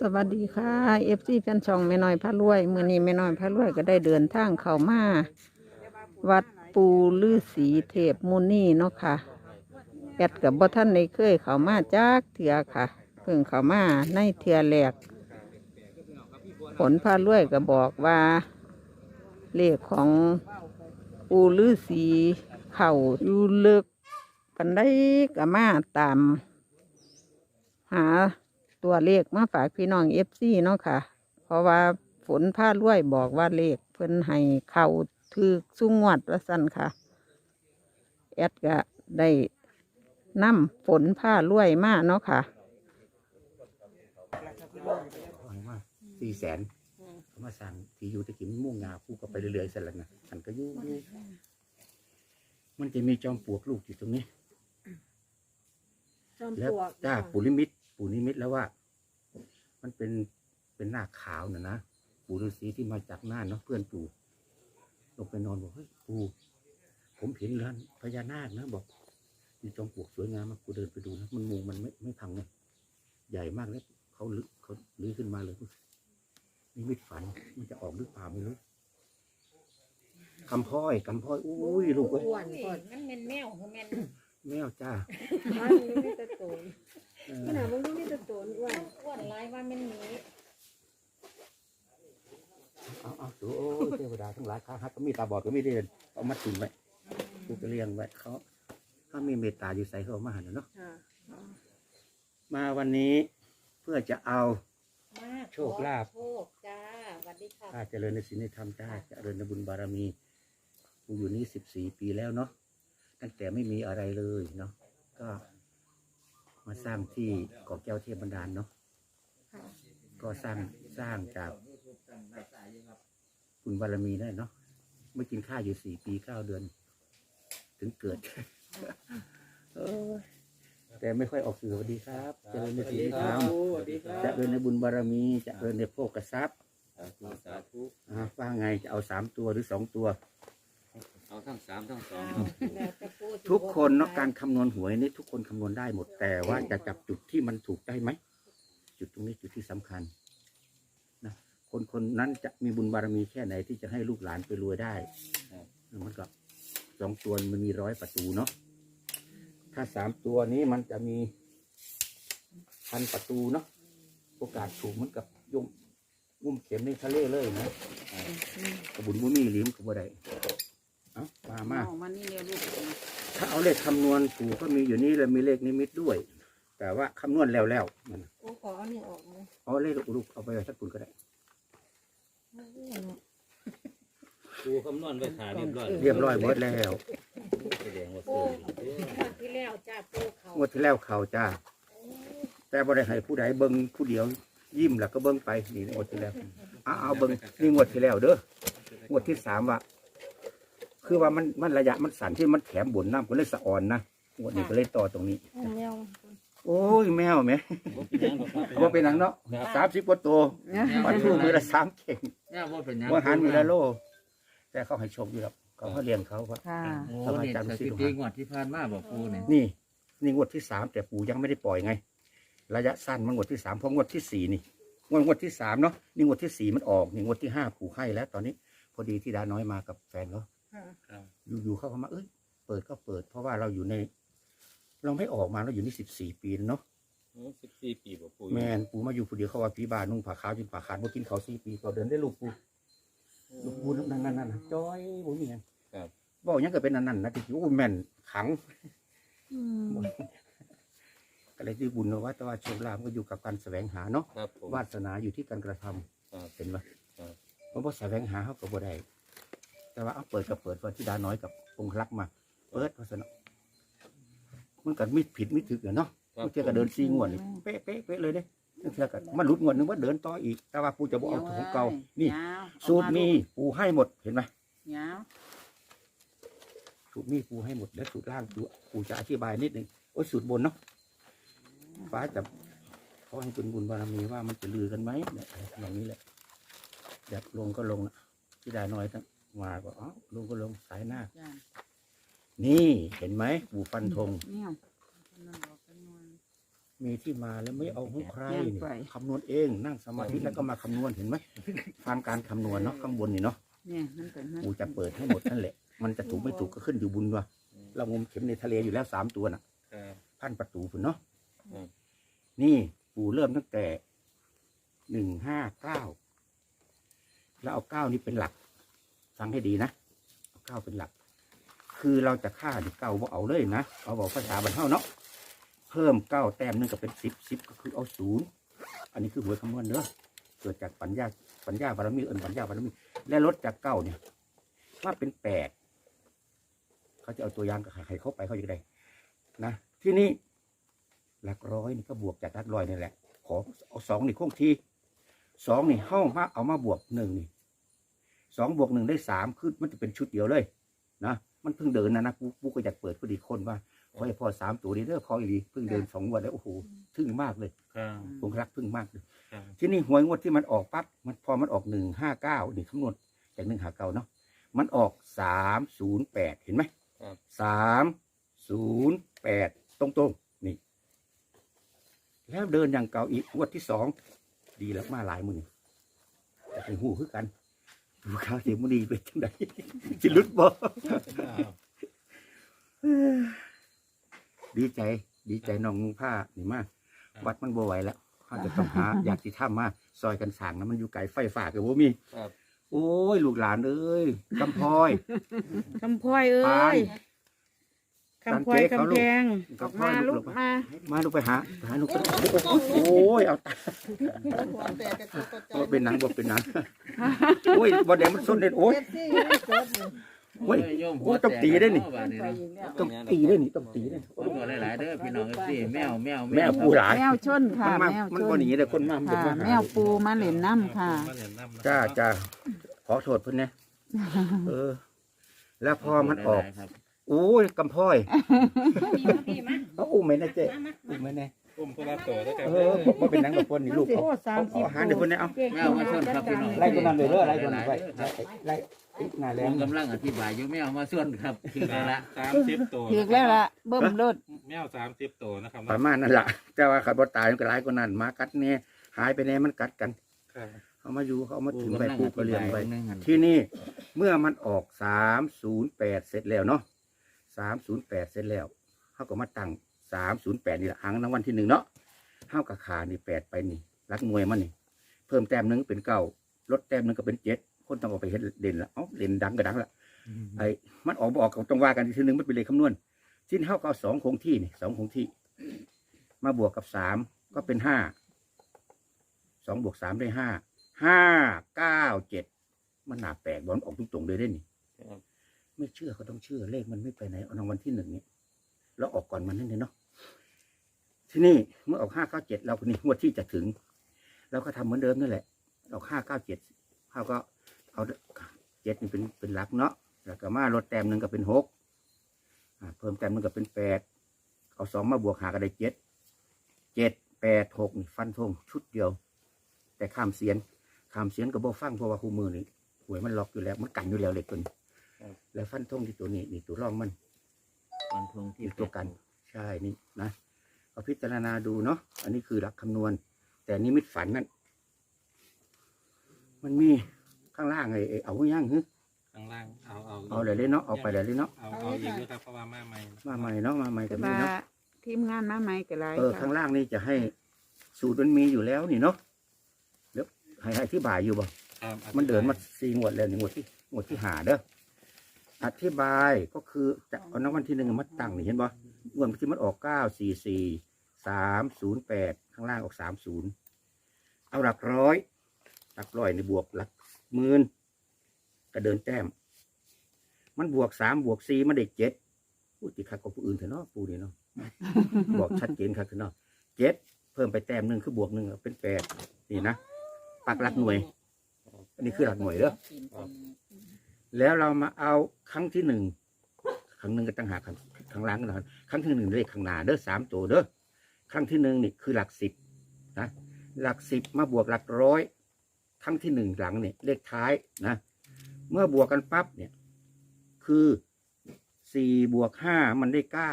สวัสดีค่ะเอฟซีแฟนช่องแม่น้อยพระรวยเมื่อนี้แม่น้อยพระรวยก็ได้เดินทางเข้ามาวัดปูลือสีเทพมุนีเนาะค่ะแอดกับบ่ท่านในเคยเข้ามาจากเถือค่ะ เพิ่งเข้ามาในเถือแหลก ผลพระรวยก็บอกว่าเลขของปูลือสีเข่าอยู่ลึกปันได้ก็มาตาม หา ตัวเลขมาฝากพี่น้องเอฟซีเนาะค่ะ เพราะว่าฝนผ้ารวยบอกว่าเลขเพิ่นให้เข่าถือสุงวดว่าสั่นค่ะ แอดก็ได้นำฝนผ้ารวยมาเนาะค่ะเอามาสี่แสนเขามาสั่งที่อยู่ตะกี้มันม่วงงาคู่ก็ไปเรื่อยๆเสร็จแล้วนะฉันก็อยู่อยู่มันจะมีจอมปลวกลูกอยู่ตรงนี้ จอมแล้วปลวกจ้าปู่นิมิต ปู่นิมิตแล้วว่า มันเป็นเป็นหน้าขาวน่ะนะปู่ฤาษีที่มาจากน่านเนาะเพื่อนปู่ลงไปนอนบอกเฮ้ยปู่ผมเห็นแล้วพญานาคนะ บอกมีจอมปลวกสวยงามมากกูเดินไปดูนะมันมุงมันไม่ไม่พังเลยใหญ่มากเลยเขาลึกเขาลื้อขึ้นมาเลยนิมิตฝันมันจะออกหรือเปล่าไม่รู้คำพ้อยคำพ้อยอุ้ยลูกเอ้ย อ้วนก่อน มันเป็นแมวคือแม่น แมวจ้ามันไม่ได้โตนเออขนาดมันไม่ได้โตนอ้วนอ้วนหลายว่าแม่นหมีเอาเอาดูโอ้ยเทวดาทั้งหลายข้าฮักก็มีตาบอดก็มีเด่นเอามาติ่งไว้กูจะเลี้ยงไว้เขาเขามีเมตตาอยู่ใส่เขาเอามาหันเนาะค่ะมาวันนี้เพื่อจะเอา มากโชคลาภ โชคจ้าสวัสดีค่ะ ข้าเจริญในศีลในธรรมจ้าเจริญในบุญบารมีกูอยู่นี่สิบสี่ปีแล้วเนาะ ตั้งแต่ไม่มีอะไรเลยเนาะก็มาสร้างที่เกาะแก้วเทพบันดาลเนาะก็สร้างสร้างจากบุญบารมีได้เนาะไม่กินข้าวอยู่สี่ปีเก้าเดือน ถึงเกิดเออแต่ไม่ค่อยออกสื่อสวัสดีครับเจริญในศีลในธรรมเจะเริญในบุญบารมีเจะเริญในโภกทรัพย์สาธุสาธุอ่าว่าไงจะเอาสามตัวหรือสองตัว เอาทั้งสามทั้งสองเนาะแล้วแต่ปู่สิทุกคนเนาะบอกการคำนวณหวยนี่ทุกคนคำนวณได้หมดแต่ว่าจะจับจุดที่มันถูกได้ไหม จุดตรงนี้จุดที่สำคัญนะคนคนนั้นจะมีบุญบารมีแค่ไหนที่จะให้ลูกหลานไปรวยได้มันก็สองตัวมันมีร้อยประตูเนาะถ้าสามตัวนี้มันจะมีพันประตูเนาะโอกาสถูกเหมันกับยมงุ่มเข็มในทะเลเลยนะกระบุญบุญมีหลิมกับบ่ได้ เอามามาวันนี้เรียลูกถ้าเอาเลขคำนวณปู่ก็มีอยู่นี่แล้วมีเลขนิมิตด้วย แต่ว่าคำนวณแล้วแล้วมันโอ้ขออันนี้ออกเลยเอาเลขลูกเอาไปไว้สักปุ่นก็ได้ ปูคำนวณไว้ขาเรียบร้อยเรียบร้อยหมดแล้วแสดงว่าปู่ซื้องวดที่แล้วจ้าปู่เขางวดที่แล้วเขาจ้า แต่บ่ได้ให้ผู้ใดเบิ่งผู้เดียว ยิ้มแล้วก็เบิ่งไปนี่งวดที่แล้วเอาเอาเบิ่งนี่งวดที่แล้วเด้องวดที่สามว่า คือว่ามันมันระยะมันสั่นที่มันแถมบนน้ำก็เลยสะอ่อนนะงวดนี้ก็เลยต่อตรงนี้แมวโอ้ยแมวแหมบ่เป็นหยังหรอกครับว่าเป็นหนังเนาะสามสิบกว่าตัววันทูมือละสามเข่งเนี่ยบ่เป็นหยังว่าหันมือละโล แต่เขาให้โชคอยู่แล้วเขาเขาเลี้ยงเขาครับค่ะ โอ้นี่สถิติงวดที่ผ่านมาบอกปูเนี่ยนี่นี่งวดที่สามแต่ปู่ยังไม่ได้ปล่อยไง ระยะสั้นมันงวดที่สามเพราะงวดที่สี่นี่งวดงวดที่สามเนาะนี่งวดที่สี่มันออกนี่งวดที่ห้าปู่ให้แล้ว ตอนนี้ พอดีที่ดาน้อยมากับแฟนเขา ครับ อยู่ๆเขาเข้ามาเอ้ยเปิดก็เปิด เพราะว่าเราอยู่ใน เราไม่ออกมาเราอยู่นี่สิบสี่ปีแล้วเนาะโอ้สิบสี่ปีบอกปูแมนปู่มาอยู่ผู้เดียวเขาว่าพี่บ้านนุ่งผ้าขาวจนผ้าขาดบ่กินเขาวสี่ปีเขาเดินได้ลูกปู่ลูกปู่นั่นนั่นนั่นจ้อยบ่มีหยังครับบอกหยังก็เป็นอันนั้นนะที่โอ้แม่นขังก็เลยที่บุญว่าแต่ว่าโชคลาภก็อยู่กับการแสวงหาเนาะครับผม วาสนาอยู่ที่การกระทำครับเห็นไหมครับ เพราะว่าแสวงหาเขาก็บ่ได้ แต่ว่าเอาเปิดก็เปิดวันที่ดาน้อยกับองค์ลักษณ์มา เปิดเพราะฉะนั้นมันก็มิดผิดมิดถึกอะเนาะครับบางเทีก็เดินซีงวดนี่เป๊ะเป๊ะเป๊ะเลยเด้บางเทีก็มันหลุดงวดหนึงว่าเดินต่ออีก แต่ว่าปูจะบอกเอาของเก่านี่ สูตรมีปูให้หมดเห็นไหมยาวสูตรมีปูให้หมดแล้วสูตรล่างปูปูจะอธิบายนิดหนึ่งโอ้ยสูตรบนเนาะฟ้าแต่เขาให้เป็นบุญบารมีว่ามันจะลือกันไหมเนี่ยอย่างนี้แหละอยากลงก็ลงนะที่ได้น้อยทั้ง มาก็อ๋อลงก็ลงสายหน้านี่เห็นไหมปูฟันธงเนี่ยมีที่มาแล้วไม่เอาของใครย่างนี่ไป คำนวณเองนั่งสมาธิแล้วก็มาคำนวณเห็นไหมฟังการคำนวณเนาะข้างบนนี่เนาะเนี่ยมันเป็นมันกูจะเปิดให้หมดนั่นแหละ มันจะถูกไม่ถูกก็ขึ้นอยู่บุญว่ะเรางมเข็มในทะเลอยู่แล้วสามตัวน่ะ ครับ พันประตูพุ่นเนาะอืมนี่ปูเริ่มตั้งแต่หนึ่งห้าเก้าแล้วเอาเก้านี่เป็นหลัก ฟังให้ดีนะเอาเก้าเป็นหลัก คือเราจะฆ่าเก้าบ่เอาเลยนะเอาบอกภาษาบรรเทาเนาะเพิ่มเก้าแต้มนึงก็เป็นสิบสิบก็คือเอาศูนย์อันนี้คือหวยคำนวณเนอะเกิดจากปัญญาปัญญาบารมีเอินปัญญาบารมี และลดจากเก้าเนี่ยว่าเป็นแปดเขาจะเอาตัวย่างกับใครเข้าไปเขาจะได้นะที่นี่หลักร้อยนี่ก็บวกจากหลักร้อยนี่แหละขอเอาสองนี่คงทีสองนี่เข้ามาเอามาบวกหนึ่งนี่ สองบวกหนึ่งได้สามคือมันจะเป็นชุดเดียวเลยนะมันเพิ่งเดินนะนะกูกูก็อยากเปิดพอดีคนว่าขอให้พอสามตัวนี้เด้อพออีหลีเพิ่งเดินสองวันแล้วโอ้โหทึ่งมากเลยครับผมรักพึ่งมากเลยครับที่นี่หวยงวดที่มันออกปั๊บมันพอมันออกหนึ่งห้าเก้านี่คำนวณจากหนึ่งหาเก้าเนาะมันออกสามศูนย์แปดเห็นไหมครับ สามศูนย์แปดตรงตรงๆนี่ แล้วเดินอย่างเก่าอีกงวดที่สองดีแล้วมาหลายมือแต่เป็นหูคือกัน ดูข้าวเสียงมันดีเป็นจังไดจิลุดบ่ดีใจ ดีใจน้องนุ่งผ้านี่มากวัดมันบ่ไหวแล้วเขาจะต้องหา อยากสิถ้ำมาซอยกันสั่งนะมันอยู่ไกลไฟฝากกับบ่มีครับโอ้ย ลูกหลานเอ้ยกำพร้อย คำพลอยเอ้ปาน ย คำพลอยตามเจ๊เขากำแพงกำพร้อยมาลูลูกกมามา มาลูกไปหาไปหาลูกไปโอ้ยเอาตาหัวแตกกระตุกกระจาบ่ยเป็นหนังบ่เป็นหนังโอ้ยบ่แดงมันส้นเด่นโอ้ยเอฟซียังไม่จบเลยโอ้ยโยมโอ้ยต้องตีได้นี่บาดนี้ไปเนาะอีกแล้วต้องตีได้นี่ต้องตีได้นี่โอ้ยบ่หลายๆเด้อพี่น้องเอฟซีแมวแมวแมวปูหลายแมวชนมัค่ะนมาแมวมันชบ่นหนีเลยคนมามันจะค่ะมาหาแมวปูมาเล่นน้ำค่ะจ้าจ้าขอโทษเพิ่นนะเออ แล้วพอมันออกหลายๆครับ โอ้ยกำพร้อยพี่มาพี่มาเอาอุ้มไหมนะเจ๊มามาอุ้มไหมแน่อุ้มพระตัวแล้วกันเออบ่บ่เป็นหนังกับคนนี่ลูกเอาโอ้สามเอาสิบอาหารเดี๋ยวคนนี้เอาแมวมาชนครับพี่น้องไล่ตัวนั้นเลยเด้อไล่ตัวนั้นไปไล่ไล่ไอ้หนาแรผงมกำลังอธิบายอยู่แมวมาส่วนครับคือแล้วละสามสิบตัวถือแล้วล่ะเบิ่มรถแมวสามสิบตัวนะครับประมาณนั่นล่ะแต่ว่าขับรถตายมันก็หลายกว่านั้นหมากัดแน่หายไปแน่มันกัดกันครับเขามาอยู่เขาเอามาปูถึงไปกำลังปูอก็ธิเลี้ยบางยไปนึงหันที่นี่เมื่อมันออกสามศูนย์แปดเสร็จแล้วเนาะ สามศูนย์แปดเสร็จแล้วเขาก็มาตั้งสามศูนย์แปดนี่แหละหางรางวัลที่หนึ่งเนาะเข้ากับขานี่แปดไปนี่รักมวยมันนี่ เพิ่มแต้มหนึงเป็นเก้าลดแต้มหนึงก็เป็นเจ็ดคนต้องเอาไปเห็นเด่นละเอ้าเด่นดังก็ดังละไอ้มันออกบ่ออกก็ต้องว่ากันอีกทีหนึงมันเป็นเลขคำนวณชิ้นเท่ากับเอาสองคงที่นี่สองคงที่ มาบวกกับสามก็เป็นห้าสองบวกสามได้ห้าห้าเก้าเจ็ดมันหนาแปลกบอลออกตรงๆเลยได้นี่ครับ ไม่เชื่อก็ต้องเชื่อเลขมันไม่ไปไหนเอารางวัลที่หนึ่งเนี่ยแล้วออกก่อนมันนั่นเลยเนาะที่นี่เมื่อออกห้าเก้าเจ็ดเราคนนี้งวดที่จะถึงเราก็ทำเหมือนเดิมนั่นแหละ ออกห้าเก้าเจ็ดเขาก็เอาเจ็ดนี่เป็นเป็นหลักเนาะแล้วก็มาลดแต้มหนึ่งก็เป็นหกเพิ่มแต้มหนึ่งก็เป็นแปดเอาสองมาบวกหาก็ได้เจ็ดเจ็ดแปดหกนี่ฟันธงชุดเดียว แต่ข้ามเสียนข้ามเสียนก็บ่ฟังเพราะว่าคู่มือนี่หวยมันล็อกอยู่แล้ว มันกันอยู่แล้วเหล็กตัวนี้ แล้วฟันธงที่ตัวนี้นี่ตัวร่องมันวันทงที่ที่ตัวกัน ใช่นี่นะเอาพิจารณาดูเนาะอันนี้คือหลักคำนวณ แต่นิมิตฝันนั่นมันมีข้างล่างไอ้ไอ้เอาไว้ย่างฮึข้างล่างเอาเอาเอาเลยเลยเนาะเอาไปเลยเลยเนาะเอาเอาอีกด้วยครับเพราะว่ามาใหม่มาใหม่เนาะมาใหม่แต่กันนี้ว่าเนาะทีมงานมาใหม่ก็หลายเออค่ะข้างล่างนี่จะให้สูตรมันมีอยู่แล้วนี่เนาะแล้วให้ให้อธิบายอยู่บ่ครับมันเดินมาสี่งวดแล้วนี่งวดที่งวดที่หาเด้อ อธิบายก็คือจะเอาน้ำวันที่หนึ่งมาตั้งนี่เห็นบ่งวดที่มันออกเก้าสี่สี่สามศูนย์แปดข้างล่างออกสามศูนย์เอาหลักร้อยหลักร้อยในบวกหลักหมื่นก็เดินแต้ม มันบวกสามบวกสี่มันได้เจ็ดพูดติดคักกับผู้อื่นเถอะเนาะปูนี่เนาะบอกชัดเจนครับคือเนาะเจ็ดเพิ่มไปแต้มหนึ่งคือบวกหนึ่งเป็นแปดนี่นะปักหลักหน่วย อันนี้คือหลักหน่วยเด้อ แล้วเรามาเอาครั้งที่หนึ่งครั้งหนึ่งก็ตั้งหาครั้งครั้งล่างกันนครั้งที่หนึ่งเลขข้างหน้าเด้อสามตัวเด้อครั้งที่หนึ่งนี่คือหลักสิบนะหลักสิบมาบวกหลักร้อยครั้งที่หนึ่งหลังเนี่ยเลขท้ายนะ เมื่อบวกกันปั๊บเนี่ย คือสี่บวกห้ามันได้เก้า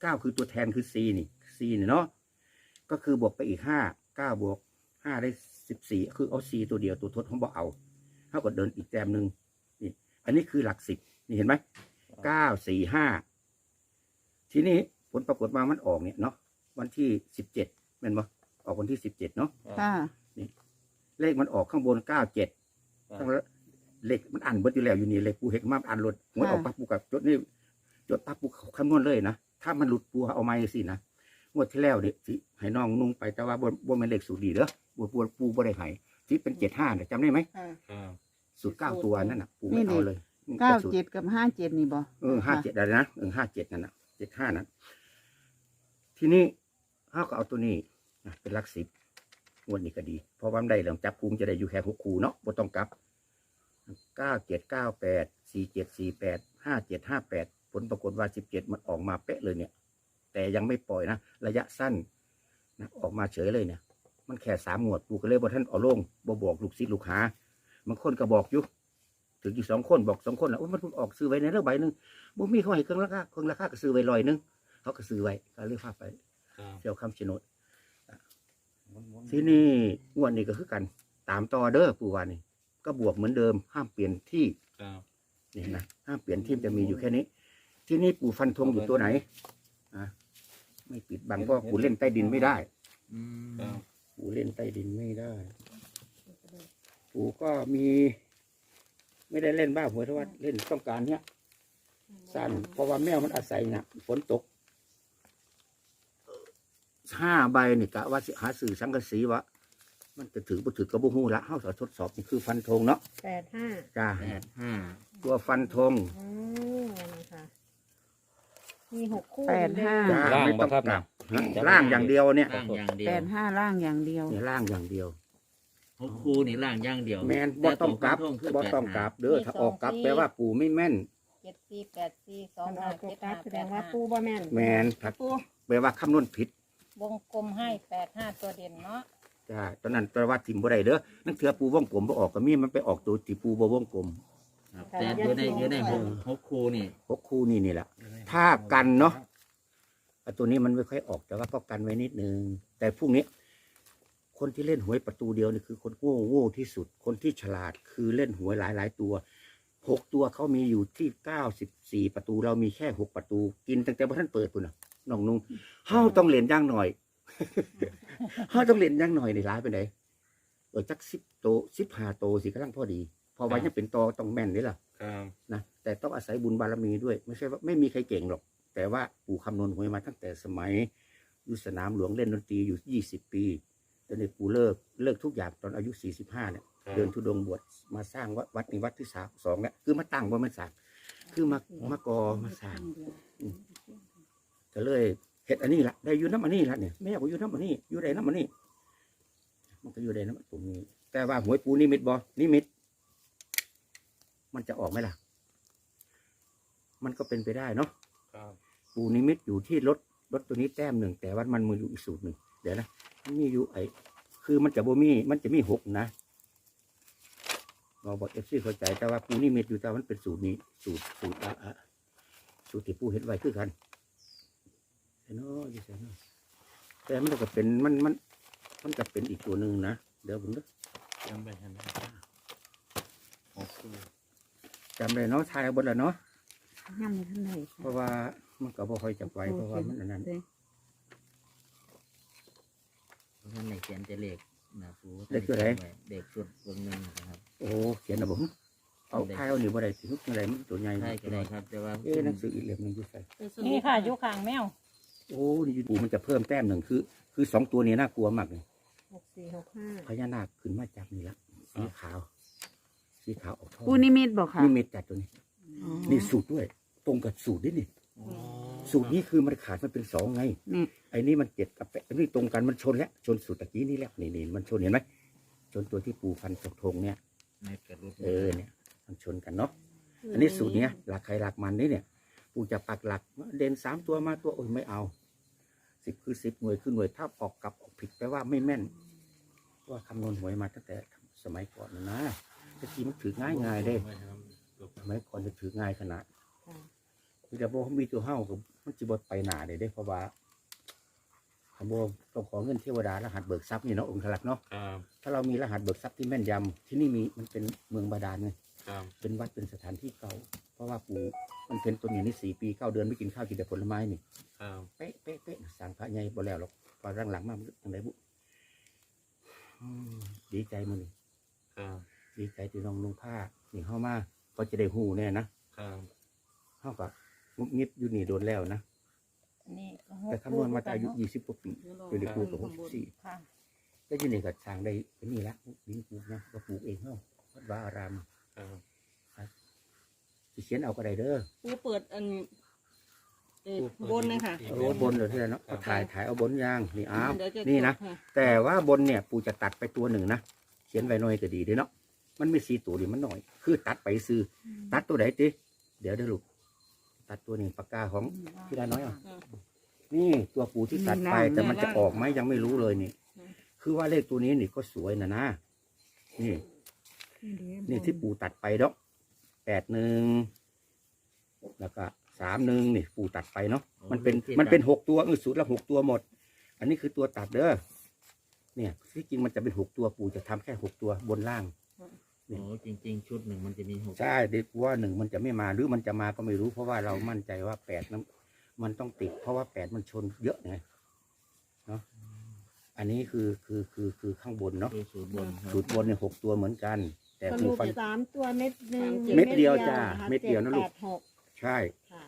เก้าคือตัวแทนคือ c นี่ c เนี่ยเนาะก็คือบวกไปอีกห้าเก้าบวกห้าได้สิบสี่คือเอาสี่ตัวเดียวตัวทดเขาบอกเอาเท่ากับเดินอีกแต้มหนึ่ง อันนี้คือหลักสิบนี่เห็นไหมเก้าสี่ห้าทีนี้ผลปรากฏมามันออกเนี่ยเนาะวันที่สิบเจ็ดเป็นบ่ออกวันที่สิบเจ็ดเนาะค่ะ เลขมันออกข้างบนเก้าเจ็ดข้างละเลขมันอ่านเบิดอยู่แล้วอยู่นี่เลขปูเห็นมาอ่านรถหวยออกปั๊บปูกับจดนี่จดปั๊บปูคำนวณเลยนะถ้ามันหลุดปูเอาไม้สินะงวดที่แล้วเนี่ยสิให้น้องนุ่งไปแต่ว่าบนบนเป็นเลขสูตรดีเด้อปูปูปูบ่ได้ให้ที่เป็นเจ็ดห้าเนี่ยจำได้ไหมค่ะครับ สูตรเก้าตัวนั่นน่ะปูไม่เอาเลยเก้าแต่สูตรเจ็ดกับห้าเจ็ดนี่บ่เออห้าเจ็ดอะไรนะเออห้าเจ็ดนั่นนะเจ็ดห้านั้นทีนี้เขาก็เอาตัวนี้นะเป็นหลักสิบงวดนี้ก็ดี เพราะว่ามันได้เรื่องจับภูมิจะได้อยู่แค่หกคูเนาะบ่ต้องกลับเก้าเจ็ดเก้าแปดสี่เจ็ดสี่แปดห้าเจ็ดห้าแปดผลปรากฏว่าสิบเจ็ดมันออกมาเป๊ะเลยเนี่ย แต่ยังไม่ปล่อยนะ ระยะสั้นนะออกมาเฉยเลยเนี่ย มันแค่สามหมวดปูก็เลยบ่ท่านเอาลงบ่บอกลูกศิษย์ลูกหา บางคนก็บอกอยู่ถึงอยู่สองคนบอกสองคนแล้วมันเพิ่งออกซื้อไว้ในเรื่องใบหนึ่งบ่มีเขาให้เครื่องราคาเครื่องราคาก็ซื้อไว้ลอยหนึงเขาก็ซื้อไว้ก็เลยพาไปครับเที่ยวคำชะโนดที่นี่งวดนี้ก็คือกัน ตามต่อเด้อปู่วานี่ก็บวกเหมือนเดิม ห้ามเปลี่ยนที่ครับนี่นะห้ามเปลี่ยนที่จะมีอยู่แค่นี้ ที่นี่ปู่ฟันธงอยู่ตัวไหนอะไม่ปิดบังเพราะปู่เล่นใต้ดินไม่ได้อืมครับปู่เล่นใต้ดินไม่ได้ ปู่ก็มี ไม่ได้เล่นบ้าหวยทวัดเล่นต้องการเนี้ยสั้นเพราะว่าแมวมันอาศัยนะฝนตกห้าใบนี่กะว่าสิหาสื่อสังกะสีวะมันจะถือบ่ถือกระบุหูละเฮาสอทดสอบนี่คือฟันธงเนาะแปดห้าจ้าแปดห้าตัวฟันธงอืมนะคะมีหกคู่แปดห้า จ้าล่างไม่บ่ต้องครับกลับฮะล่างอย่างเดียวเนี่ยล่างอย่างเดียแปวดห้าล่างอย่างเดียว เนี่ยล่างอย่างเดียว หกคู่นี่ล่างอย่างเดียวแมนบ่ต้องกลับแตัวฟันธคือบ่ต้องกลับเด้อถ้าออกกลับแปลว่าปู่ไม่แม่นเจ็ดสี่แปดสี่สองมันห้าเอาตัวเจ็ดกราห้าฟแสแปดดงว่าห้าปูบ่แม่นแมนถ้าปูแปลว่าคำนวณผิดวงกลมให้แปดห้าตัวเด่นเนาะจ้าตอนนั้นแปลว่าทิมบ่ได้เด้อนั่นเถือปูวงกลมบ่ออกก็มีมันไปออกตัวที่ปูบ่วงกลมครับแต่อยู่ในอยู่ในหกหกคู่นี่หกคู่นี่นี่แหละ ถ้ากันเนาะอะตัวนี้มันไม่ค่อยออกแต่ว่าก็กันไว้นิดนึง แต่พวกนี้ คนที่เล่นหวยประตูเดียวนี่คือคนโง่โง่ที่สุด คนที่ฉลาดคือเล่นหวยหลายหลายๆตัวหกตัวเขามีอยู่ที่เก้าสิบสี่ประตู เรามีแค่หกประตู กินตั้งแต่พอท่านเปิดปุ่นน่ะน้องนุ่งเฮาต้องเล่นอย่างหน่อยเฮาต้องเล่นอย่างหน่อยในร้ายไปไหนเออจักสิบโตสิบห้าโตสิกำลังพอดีเพอไว้ยังเป็นตอต้องแม่นนี่ล่ะครับนะแต่ต้องอาศัยบุญบารมีด้วย ไม่ใช่ว่าไม่มีใครเก่งหรอก แต่ว่าปู่คำนวณหวยมาตั้งแต่สมัยอยู่สนามหลวงเล่นดนตรีอยู่ยี่สิบปี ตอนนี้ปู่เลิกเลิกทุกอย่างตอนอายุสี่สิบห้าเนี่ยครับเดินทุดงค์บวชมาสร้างวัดวัดนี้วัดที่สามสองเนี่ยคือมาตั้งว่ามันสร้างคือมามากอมาสร้างอืมก็เลยเห็ดอันนี้ละได้อยู่น้ำอันนี้ละเนี่ยแม่ก็อยู่น้ำอันนี้อยู่ได้น้ำอันนี้ มันก็อยู่ได้น้ำตรงนี้ แต่ว่าหวยปูนิมิตบอนิมิต มันจะออกไหมล่ะ มันก็เป็นไปได้เนาะครับปูนิมิตอยู่ที่รถรถตัวนี้แต้มหนึ่งแต่ว่ามันมืออยู่อีกสูตรหนึ่งเดี๋ยวนะ มันมีอยู่ไอคือมันจะบ่มีมันจะมีหกนะเราบอกเอฟซีเข้าใจแต่ว่าปูนิมิตอยู่แต่ว่ามันเป็นสูตรนี้ สูตรสูตรอะอะสูตรที่ปูเห็นไว้คือกันเห็นเนาะอยู่แสนเนาะแต่มันก็เป็นมันมัน มันจะเป็นอีกตัวหนึ่งนะเดี๋ยวผมนึกจำไปทันไหมหกคู่จำเลยเนาะทายเอาบนละเนาะย่ำในท่านใดเพราะว่ามันก็บ่ค่อยจะไปเพราะว่ามันอันนั้น เพราะฉะนั้นในเขียนจะเลขนะครูเลขตัวไหนเด็กสุดวงหนึ่งนะครับโอ้เขียนนะผมเอาทายเอาหนิบ่ได้สิทุกอะไรมันตัวใหญ่ใช่ก็ได้ครับ แต่ว่าเอ๊ะหนังสืออีกเล่มหนึงอยู่ใส่นี่ค่ะยุคางแมวโอ้นี่อยู่ปูมันจะเพิ่มแต้มหนึ่งคือ คือสองตัวนี้น่ากลัวมากเลยหกสี่หกห้าพญานาคขึ้นมาจับนี่ละสีขาว สีขาวออกทองปูนิมิตบอกค่ะนี่เม็ดจัดตัวนี้อ๋อนี่สูตรด้วย ตรงกับสูตรนี่นี่อ๋อ สูตรนี้คือมันขาดมันเป็นสองไงนี่ ไอ้นี่มันเจ็ดกับแปดอันนี้ตรงกันมันชนแล้วชนสูตรตะกี้นี่แล้วนี่นี่มันชนเห็นไหมชนตัวที่ปูฟันตกทงเนี่ยเม็ดกระลุดเออเนี่ยมันชนกันเนาะอันนี้สูตรเนี้ยหลักใครหลักมันนี่เนี่ย ปูจะปักหลักเด่นสามตัวมาตัวโอ้ยไม่เอาสิบคือสิบหน่วยคือหน่วยถ้าออกกลับออกผิดแปลว่าไม่แม่นเพราะว่าคำนวณหวยมาตั้งแต่สมัยก่อนนะนะตะกี้มันถือง่ายง่ายๆเด้ไม่ครับสมัยก่อนจะถือง่ายขนาดมี แต่บอกเขามีตัวเฮ้ากับมันจะบดไปหนาเด้เด้เพราะว่าขโมยต้องขอเงินเทวดารหัสเบิกทรัพย์นี่เนาะองค์ขลักเนาะครับถ้าเรามีรหัสเบิกทรัพย์ที่แม่นยำที่นี่มีมันเป็นเมืองบาดาลไงครับเป็นวัดเป็นสถานที่เก่า เพราะว่าปู่มันเป็นตัวอย่างนี้สี่ปีเก้าเดือนไม่กินข้าวกินแต่ผลไม้นี่ครับเป๊ะเป๊ะเป๊ะสั่งพระใหญ่บ่แล้วหรอกพอร่างหลังมาทางไหนบุอืมดีใจมันนี่ครับดีใจที่น้องลุงผ้านี่เข้ามาก็จะได้หูแน่นะครับ เข้ากับ งุบงิบอยู่นี่โดนแล้วนะนี่ก็หกแต่คำนวณมาแต่อายุยี่สิบกว่าปีเป็นเด็กปลูกกับหกสิบสี่ค่ะก็อยี่นี่ก็สร้างได้เป็นนี่ละดินปลูกนะก็ปลูกเองเนาะวัดวาอารามครับสิเขียนเอาก็ได้เด้อปูเปิดอันเอ่อบนเลยค่ะเอาบนเลยเท่านั้นเนาะเอาถ่ายถ่ายเอาบนยางนี่อ้าวเดี๋ยวจนี่นะค่แต่ว่าบนเนี่ย ปู่จะตัดไปตัวหนึ่งนะเขียนไว้หน่อยก็ดีเด้อเนาะมันไม่สีตัวนี่มันหน่อย คือตัดไปซื้อตัดตัวไหนติเดี๋ยวเด้อลูก ตัดตัวนี้ปากกาของพี่ดาน้อยอะนี่ตัวปู่ที่ตัดไปแต่มันจะออกไหมยังไม่รู้เลยนี่ คือว่าเลขตัวนี้นี่ก็สวยนะนะนี่ นี่ที่ปู่ตัดไปเนาะแปดหนึ่งแล้วก็สามหนึ่งนี่ปู่ตัดไปเนาะมันเป็นมันเป็นหกตัวเออสูตรละหกตัวหมด อันนี้คือตัวตัดเด้อเนี่ยที่จริงมันจะเป็นหกตัวปู่จะทำแค่หกตัวบนล่าง โอ้จริง ๆ ชุดหนึ่งมันจะมีหกใช่เด็กว่าหนึ่งมันจะไม่มาหรือมันจะมาก็ไม่รู้ เพราะว่าเรามั่นใจว่าแปดนั้นมันต้องติด เพราะว่าแปดมันชนเยอะไงเนาะอันนี้คือคือคือคือข้างบนเนาะคือสูตรบนครับสูตรบนเนี่ยหกตัวเหมือนกัน แต่สปู่รุปฟัน สามตัวเม็ดหนึ่งเม็ดเดียวจ้าคเม็ดเดียวนะลูก จ็แปหกใช่ ค่ะ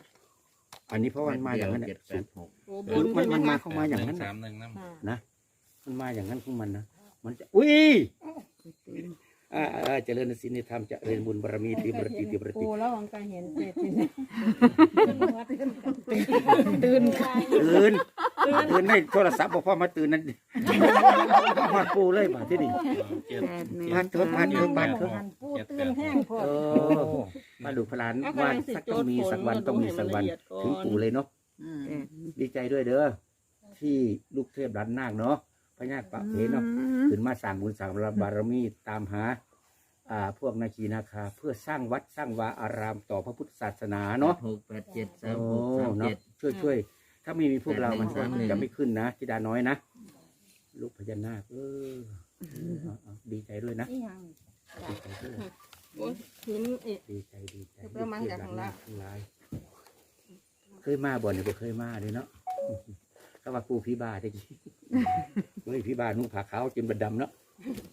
อันนี้เพราะว่ามันมาอย่างนั้นเจ็เนี่ยดแปดหกปูบคือนมันใช่ไหมันมาคะเข้ามาอย่างนั้นสาน่ะมหนึ่งน้ำ ค่ะนะมันมาอย่างนั้นของมันนะมันจะอุ้ย อ่าอ่าเจริญสินธรรมเจริญบุญบารมีติบรติติบรติปูแล้วของการเห็นเสร็จทีนี้ตื่นตื่นตื่นในโทรศัพท์บอกพ่อมาตื่นนั่นมาปูเลยมาที่นี่เจ็ดบ้านเถิดบ้านเถิดบ้านเถิดหันปูตื่นแห้งพอเออมาดูพลานว่าสักต้องมีสักวันต้องมีสักวันถึงปู่เลยเนาะดีใจด้วยเด้อที่ลูกเทพดันนาคเนาะ พญาปะเพเนาะขึ้นมาสร้างบุญสร้างบารมีตามหา อ่า พวกนาคีนาคา เพื่อสร้างวัดสร้างวาอารามต่อพระพุทธศาสนาเนาะหกแปดเจ็ดสามโอ้หกสามเนาะเจ็ดช่วยช่วยถ้าไม่มีพวกเรา มันแปดหนึ่งจะไม่ขึ้นนะจิดาน้อยนะ ลูกพญานาคเออเอาเอาดีใจด้วยนะนี่ยังดีใจด้วยโอ้ยถึงเอ๊ะดีใจดีใจเพิ่มมาจากข้างล่างข้างล่างเคยมาบ่อนเนี่ยบ่เคยมาเลยเนาะ ก็ว่าปูพี่บ้าได้กี้เฮ้ยพี่บ้านุ่งผ้าขาวจนบันดำเนาะ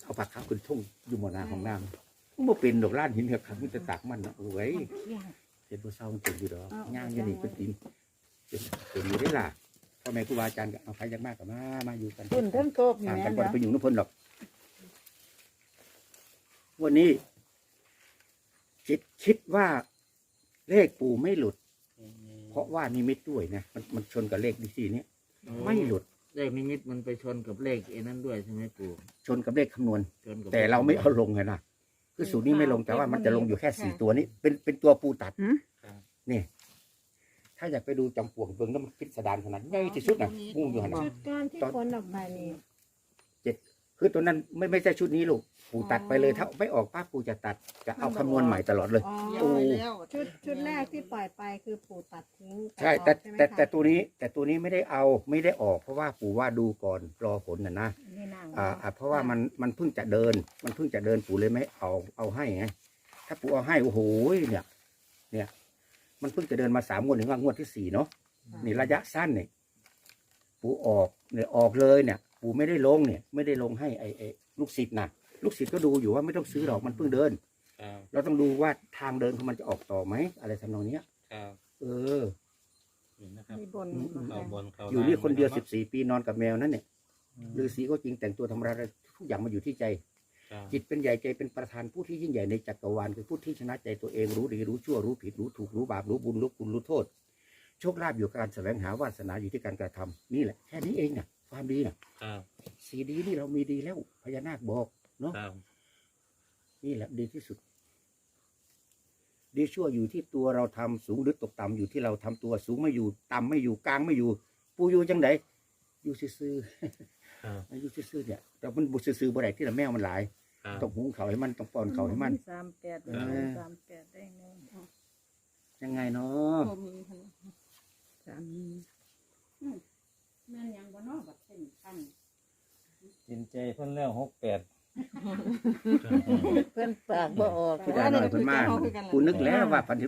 เอาผ้าขาวขึ้นทุ่งอยู่หมอนาของน้ำมันบ่เป็นดอกล้านหินเหือกขับมันจะตากมันเนาะโอ้ยเห็นผู้เศร้ามันเป็นอยู่ดอกย่างอยันนี่เป็นตีนเป็นเป็นอยู่ได้ล่ะพ่อแม่ครูบาอาจารย์ก็เอาใครอยากมากกับมามาอยู่กันคุณเพิ่มโตบอยู่ต่างแม่กันเดี๋บ่ยวไปอยู่น้ำเพ้นหรอกวันนี้คิดคิดว่าเลขปู่ไม่หลุด เพราะว่านิมิตด้วยนะ มันมันชนกับเลขดีซีนี้ย ไม่หลุดเลขนิมิตมันไปชนกับเลขเอนั้นด้วยใช่ไหมปู่ชนกับเลขคำนวณ ชนกับแต่เราไม่เอาลงไงนะคือสูตรนี้ไม่ลงแต่ว่ามันจะลงอยู่แค่สี่ตัวนี้ เป็นเป็นตัวปูตัดหืมนี่ ถ้าอยากไปดูจอมปลวกเบิ่งแล้วมันพิสดารขนาดใหญ่ที่สุดนะงูอยู่ขนาดชุดก้อนที่คนออกไปนี่ คือตัวนั้นไม่ไม่ใช่ชุดนี้ลูกปูตัดไปเลยถ้าไม่ออกป้าปูจะตัดจะเอาคำนวณใหม่ตลอดเลย อ๋อเดี๋ยวไว้แล้วชุดชุดแรกที่ปล่อยไปคือปูตัดทิ้งใช่แต่ออกไหมแต่คะแต่ตัวนี้แต่ตัวนี้ไม่ได้เอาไม่ได้ออก เพราะว่าปู่ว่าดูก่อนรอผลน่ะนะนี่นางอ่าอ่าเพราะว่ามันมันเพิ่งจะเดิน มันเพิ่งจะเดินปู่เลยไม่เอาเอาให้ไงถ้าปู่เอาให้โอ้โหเนี่ย เนี่ย มันเพิ่งจะเดินมาสามงวดถึงว่างวดที่สี่เนาะ นี่ระยะสั้นเนี่ยปู่ออกเนี่ยออกเลยเนี่ย ปู่ไม่ได้ลงเนี่ย ไม่ได้ลงให้ไอ้ไอ้ลูกศิษย์นะลูกศิษย์ก็ดูอยู่ว่าไม่ต้องซื้อหรอกมันเพิ่งเดิน ครับเราต้องดูว่าทางเดินของมันจะออกต่อไหมอะไรทำนองเนี้ย ครับเออ เห็นนะครับมีบนเขาบนเขาอยู่นี่คนเดียวล่างสิบสี่ปีนอนกับแมวนั่นเนี่ยฤาษีก็จริงแต่งตัวธรรมดาทุกอย่างมาอยู่ที่ใจ ครับจิตเป็นใหญ่ใจเป็นประธานผู้ที่ยิ่งใหญ่ในจักรวาลคือผู้ที่ชนะใจตัวเองรู้ดีรู้ชั่วรู้ผิดรู้ถูกรู้บาปรู้บุญรู้คุณรู้โทษ โชคลาภอยู่กับการแสวงหาวาสนาอยู่ที่การกระทำนี่แหละแค่นี้เองน่ะ ความดีน่ะครับสีดีนี่เรามีดีแล้วพญานาคบอกเนาะครับนี่แหละดีที่สุด ดีชั่วอยู่ที่ตัวเราทำสูงหรือตกต่ำอยู่ที่เราทำตัวสูงไม่อยู่ ต่ำไม่อยู่กลางไม่อยู่ ปูอยู่จังไดอยู่ซื่อครับๆอยู่ซื่อๆเนี่ยแต่มันบุซื่อๆบ่ได้ที่ละแมวมันหลายครับต้องหุงเขาวให้มันต้องป้อนเขาวให้มันสามแปดเออสามแปดได้หนึ่งยังไงเนาะผม มีขนมสามจินใจเพิ่นแล้วหกแปดเพื่อนปากบ่ออกพี่ดาหน่อยเพิ่นมากูนึกแล้วว่าพันธิ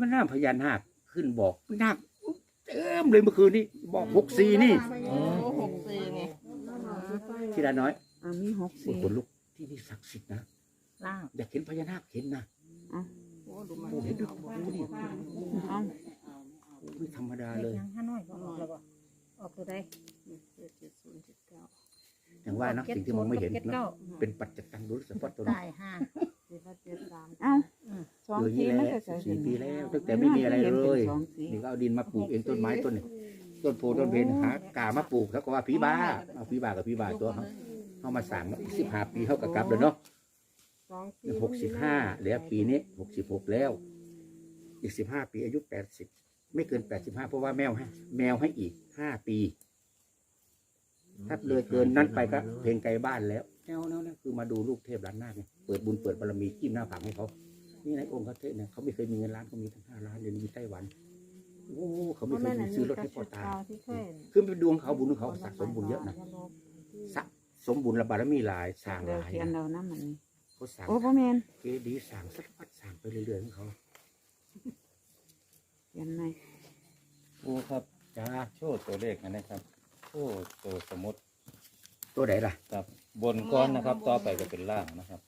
มันน่าพญานาคขึ้นบอกนาคเต็มเลยเมื่อคืนนี้บอกหกสี่นี่โอ้หกสี่นี่พี่ดาน้อยอ่ามีหกโอ้สี่ยขนลุกที่นี่ศักดิ์สิทธิ์นะล่างอยากเห็นพญานาคเห็นนะโอ้ดูมันโอ้เห็นด้วยโอ้นี่เอาไม่ธรรมดาเลย ยังห้าน้อยบ่ออกแล้วบ่ ออกตัวใดเจ็ดศูนย์เจ็ดเก้าอย่างว่านะสิ่งที่มองไม่เห็นเจ็ดเนเก้าอะเป็นปัจจตังรู้สมบัติตัวตานี้ยห้าเจ็ดเจ็ดสามเอาสองเออทีนี่แหมันละก็จะสี่ปีแล้วตั้งแต่ไม่มีอะไรเลยสองสีนี่ก็เอาดินมาปลูกเองต้นไม้ต้นนี้ต้นโพต้นเพนหากามาปลูกแล้วก็ว่าผีบ้าเอาผีบ้ากับผีบ้าตัวเขาเขามาสั่งสิบห้าปีเขากับกลับเลยเนาะสองสี่หกสิบห้าเหลือปีนี้หกสิบหกแล้ว อีกสิบห้าปีอายุแปดสิบไม่เกินแปดสิบห้าเพราะว่าแมวให้ แมวให้อีก ห้าปี ถ้าเลยเกินนั้นไปก็เพลงไกลบ้านแล้วแนวนั้นนะคือมาดูลูกเทพล้านหน้าเนี่ยเปิดบุญเปิดบารมีจิ้มหน้าผากให้เขา นี่ในองค์พระเทพเนี่ยเขาไม่เคยมีเงินล้านเขามีทั้งห้าล้านเดี๋ยวนี้มีไต้หวันโอ้เขาไม่เคยมีซื้อรถให้พ่อตาที่เคยคือเป็นดวงเขาบุญของเขาสะสมบุญเยอะนะสะสมบุญและบารมีหลายสร้างเดี๋ยวหลายเขียนนะเรานะมันนี่เขาสร้างโอ้พ่อแมนเจดีย์สร้างสักวัดสร้างไปเรื่อยๆของเขาเขียนไหมปูครับ จ้าโชว์ตัวเลขหนอยนะครับโชว์ตัวสมุดตัวไหนล่ะ ครับบนก้อนนะครับ ต่อไปก็เป็นล่างนะครับ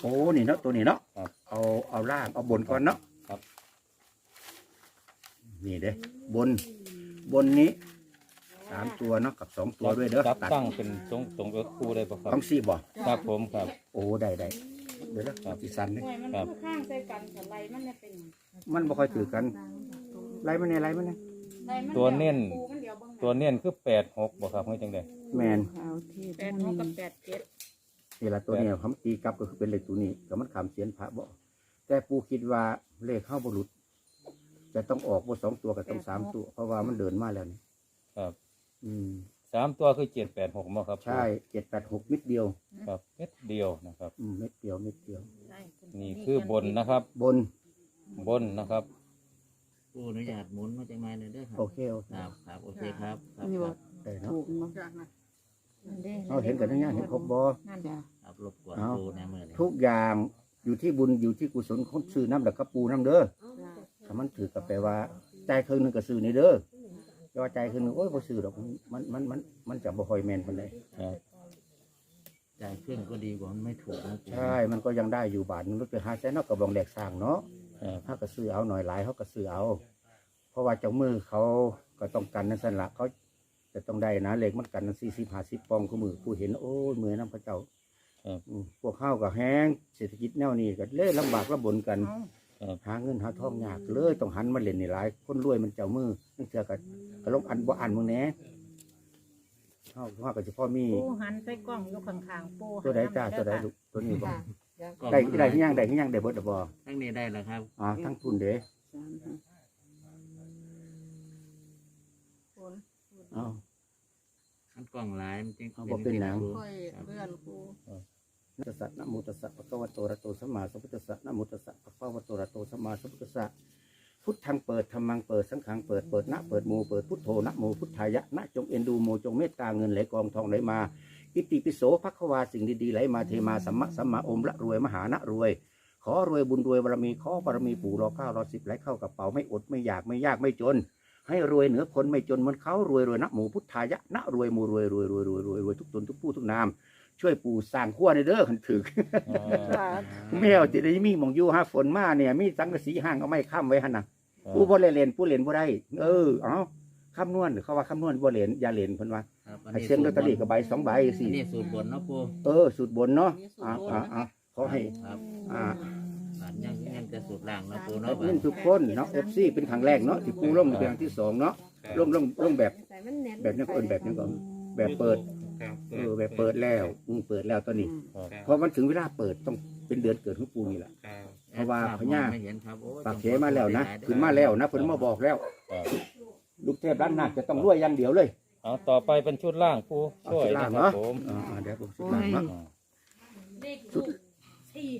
โอ้นี่เนาะตัวนี้เนาะครับ เอาเอาล่างเอาบนก่อนเนาะครับนี่เด้บนบนนี้สามตัวเนาะกับสองตัวด้วยเด้อจับตัดตั้งเป็นตรงตรงกับคู่ได้ปะครับ ต้องสี่บ่ครับผมครับ โอ้ได้ได้เดี๋ยวนะครับจิสันเนี่ยครับข้างใส่กันแต่ไรมันเนี่ยเป็นมันบ่ค่อยถือกันไล่มันเนี่ยไล่มันเนี่ย ตัวเน้น ตัวเน้นคือแปดหกบ่ครับเฮ้ยจังไดแมนเอาที่แปดหกกับแปดเจ็ดนี่ละตัวเนี้คำตีกลับก็คือเป็นเลขตัวนี้ก็มันขามเสียนพระบ่แต่ปูคิดว่าเลขเข้าบรุษจะต้องออกบ่สองตัวกับต้องสามตัว เพราะว่ามันเดินมาแล้วนี่ครับ อืมสามตัวคือเจ็ดแปดหกบ่ครับ ใช่เจ็ดแปดหกมิดเดียว ครับเม็ดเดียวนะครับอืมเม็ดเดียวเม็ดเดียว นี่คือบนนะครับ บนบนนะครับ ผู้อนุญาตหมุนมาจากไม้เลยเด้อครัโอเคโอเคครับครับโอเคครับครับนี่คบ่รับได้เนาะถูกเนาะเอาเห็นกันทั้งอย่างเห็นครบบ่นั่นจ้ะครับรบกวนเอาผู้ในมือเลยทุกอย่างอยู่ที่บุญอยู่ที่กุศลคนซื้อน้ำแล้วก็ปูน้ำเด้อถ้ามันถือกับแปลว่าใจายครึ่งหนึงก็ซื้อนี่เด้อแต่ว่าใจายครึ่งหนึงโอ้ยบ่ซื้อดอกมันมันมันมันจะบ่ค่อยแม่นปานใดครับจ่ายเครื่องก็ดีกว่ามันไม่ถูกนะปู่ใช่ มันก็ยังได้อยู่บาทนึงรถไปหาแสนเนอกกับบองแดกสร้างเนาะ ครับถ้าก็ซื้อเอาหน่อยหลายเขาก็ซื้อเอา เพราะว่าเจ้ามือเขาก็ต้องกันนั่นสั่นละเขาจะต้องได้นะเหล็กมันกันนั่นสี่สิบห้าสิบปองก็มือผู้เห็นโอ้ยมือน้ำพระเจ้าครับอืมพวกข้าวกับแห้งเศรษฐกิจแนวนี้ก็เล่ลำบากลำบนกันครับหาเงินหาทองยากเลยต้องหันมาเล่นในหลาย คนรวยมันเจ้ามือนั่นเถื่อกับกระลงอันบ่อันมึงแหน่ข้าวข้าวกับเฉพาะมี ปูหันใส่กล้องอยู่ข้างๆปูตัวใดจ้าตัวใดลูกตัวนี้บ่ก็ ได้ได้ที่ยังได้ที่ยังได้เบิดดอกบ่ทั้งนี้ได้แล้วครับอ่าทั้งทุนเด้สามห้าเอาทั้งกล่องหลายมันจึงเอาบ่เป็นหนังปู่ค่อยเลื่อนครูนะโมตัสสะนะโมตัสสะภะคะวะโตอะระโตสัมมาสัมพุทธัสสะนะโมตัสสะภะคะวะโตอะระโตสัมมาสัมพุทธัสสะพุทธังเปิดธรรมังเปิดสังขังเปิดเปิดนะเปิดโมเปิดพุทโธนะโมพุทธายะนะจงเอ็นดูโมจงเมตตาเงินไหลกองทองไหลมา อิติปิโสภะคะวาสิ่งดีๆไหลมาเทมาสัมมะสัมมาอมละรวยมหานะรวย ขอรวยบุญรวยบารมีขอบารมีปู่รอเก้ารอสิบไหลเข้ากระเป๋าไม่อดไม่อยากไม่ยากไม่จน ให้รวยเหนือคนไม่จนเหมือนเขารวยรวยนะหมูพุทธายะนะรวยหมูรวยรวยรวยรวยรวยรวยทุกตนทุกผู้ทุกนามช่วยปู่สร้างขั้วในเด้อขันถึกอ๋อแมวจิได้มีหมองอยู่ฮะฝนมาเนี่ย มีสังกะสีห่างเอาไม้ค้ำไว้หั่นน่ะครับผู้บ่เล่นเล่นผู้เล่นบ่ได้ เออ เอาคำนวณเขาว่าคำนวณบ่เล่นอย่าเล่นเพิ่นว่า ครับอันให้นี้เสียงลอตเตอรี่กับใบสองใบอัสินนี้สูตรบนเนาะปู่เออสูตรบนเนาะอ่าอ่าอ่าขอให้ครับอ่าอันยังยังจะสูตรล่างเนาะปู่แอเนาะดมินทุกคนเนาะ FC เป็นครั้งแรกเนาะที่ปูลงเป็นครั้งที่สองเนาะลงลงลงแบบแบบนี้ก็เอิ้นแบบนี้ก่อนแบบเปิดครับเออแบบเปิดแล้วอืมเปิดแล้วตอนนี้ครับพอมันถึงเวลาเปิดต้องเป็นเดือนเกิดของปูนี่แหละครับเพราะว่าพญาไม่เห็นครับโอ้ยปากเขมาแล้วนะขึ้นมาแล้วนะเพิ่นมาบอกแล้วครับลูกเทพร้านนาคจะต้องรวยอย่างเดียวเลย เอาต่อไปเป็นชุดล่างปูเอาช่วยชุดนะล่างครับเนาะผม อ่าๆเดี๋ยวผมชุดล่างเนาะอ่าเลขถูกสี่